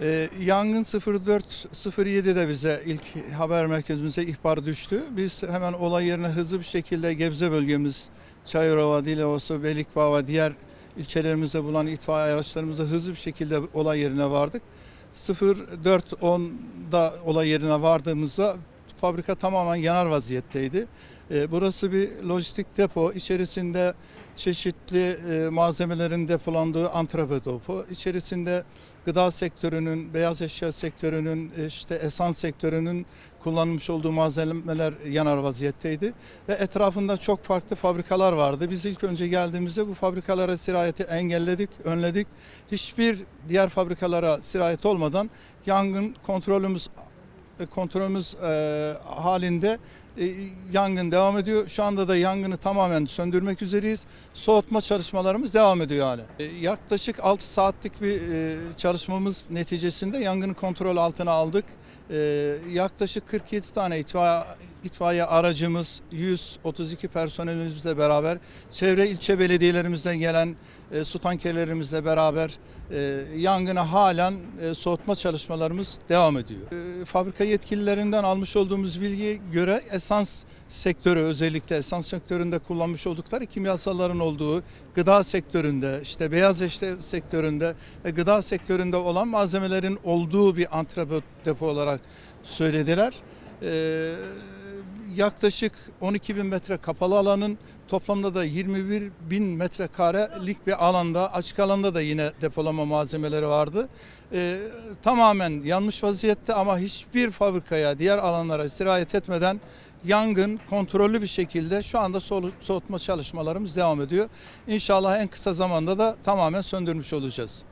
Ee, yangın 04.07'de bize ilk haber merkezimize ihbar düştü. Biz hemen olay yerine hızlı bir şekilde Gebze bölgemiz, Çayırova, Dilovası, Belikbağ ve diğer ilçelerimizde bulunan itfaiye araçlarımızla hızlı bir şekilde olay yerine vardık. 04.10'da olay yerine vardığımızda fabrika tamamen yanar vaziyetteydi. Ee, burası bir lojistik depo. İçerisinde çeşitli e, malzemelerin depolandığı antrepo depo. İçerisinde gıda sektörünün, beyaz eşya sektörünün, işte esans sektörünün kullanmış olduğu malzemeler yanar vaziyetteydi. Ve etrafında çok farklı fabrikalar vardı. Biz ilk önce geldiğimizde bu fabrikalara sirayeti engelledik, önledik. Hiçbir diğer fabrikalara sirayet olmadan yangın kontrolümüz kontrolümüz halinde e, yangın devam ediyor. Şu anda da yangını tamamen söndürmek üzereyiz. Soğutma çalışmalarımız devam ediyor hala. E, yaklaşık 6 saatlik bir e, çalışmamız neticesinde yangını kontrol altına aldık. E, yaklaşık 47 tane itfaiye, itfaiye aracımız, 132 personelimizle beraber, çevre ilçe belediyelerimizden gelen e, su tankerlerimizle beraber e, yangına halen e, soğutma çalışmalarımız devam ediyor. E, fabrika yetkililerinden almış olduğumuz bilgiye göre esans sektörü özellikle esans sektöründe kullanmış oldukları kimyasalların olduğu gıda sektöründe işte beyaz eşya sektöründe ve gıda sektöründe olan malzemelerin olduğu bir antrepo depo olarak söylediler. E, yaklaşık 12 bin metre kapalı alanın toplamda da 21 bin metrekarelik bir alanda açık alanda da yine depolama malzemeleri vardı. Ee, tamamen yanmış vaziyette ama hiçbir fabrikaya diğer alanlara sirayet etmeden yangın kontrollü bir şekilde şu anda soğu- soğutma çalışmalarımız devam ediyor. İnşallah en kısa zamanda da tamamen söndürmüş olacağız.